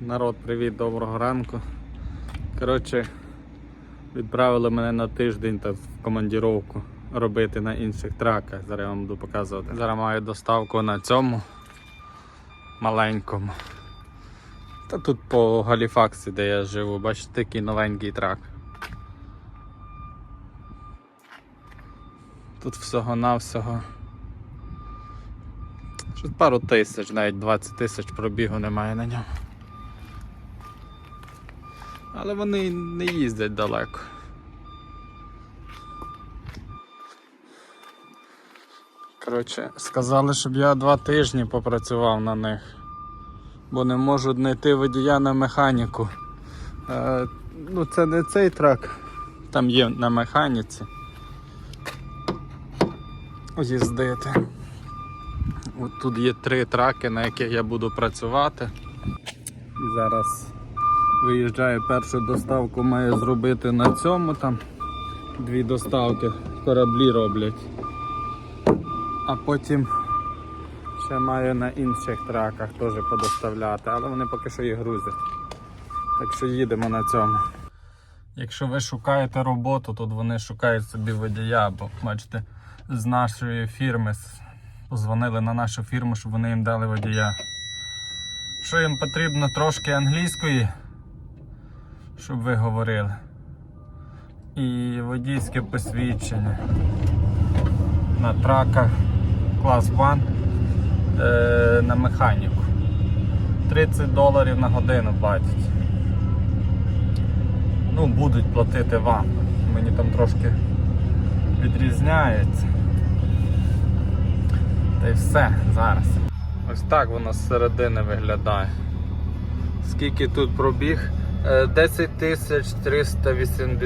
Народ, привіт, доброго ранку. Коротше, відправили мене на тиждень так, в командіровку робити на інших траках. Зараз я вам буду показувати. Зараз маю доставку на цьому маленькому. Та тут по Галіфаксі, де я живу, бачите, такий новенький трак. Тут всього-навсього. Пару тисяч, навіть 20 тисяч пробігу немає на ньому. Але вони не їздять далеко. Коротше, сказали, щоб я два тижні попрацював на них, бо не можу знайти водія на механіку. Е, ну, це не цей трак, там є на механіці. Їздити. От тут є три траки, на яких я буду працювати. І зараз виїжджаю першу доставку, маю зробити на цьому там. Дві доставки кораблі роблять. А потім ще маю на інших траках теж подоставляти, але вони поки що їх грузять. Так що їдемо на цьому. Якщо ви шукаєте роботу, тут вони шукають собі водія, бо бачите, з нашої фірми позвонили на нашу фірму, щоб вони їм дали водія. Що їм потрібно трошки англійської, щоб ви говорили. І водійське посвідчення на траках клас 1 е, на механіку. 30 доларів на годину платять. Ну, будуть платити вам. Мені там трошки відрізняється. Та й все зараз. Ось так воно зсередини виглядає. Скільки тут пробіг? Е, 10 тисяч 380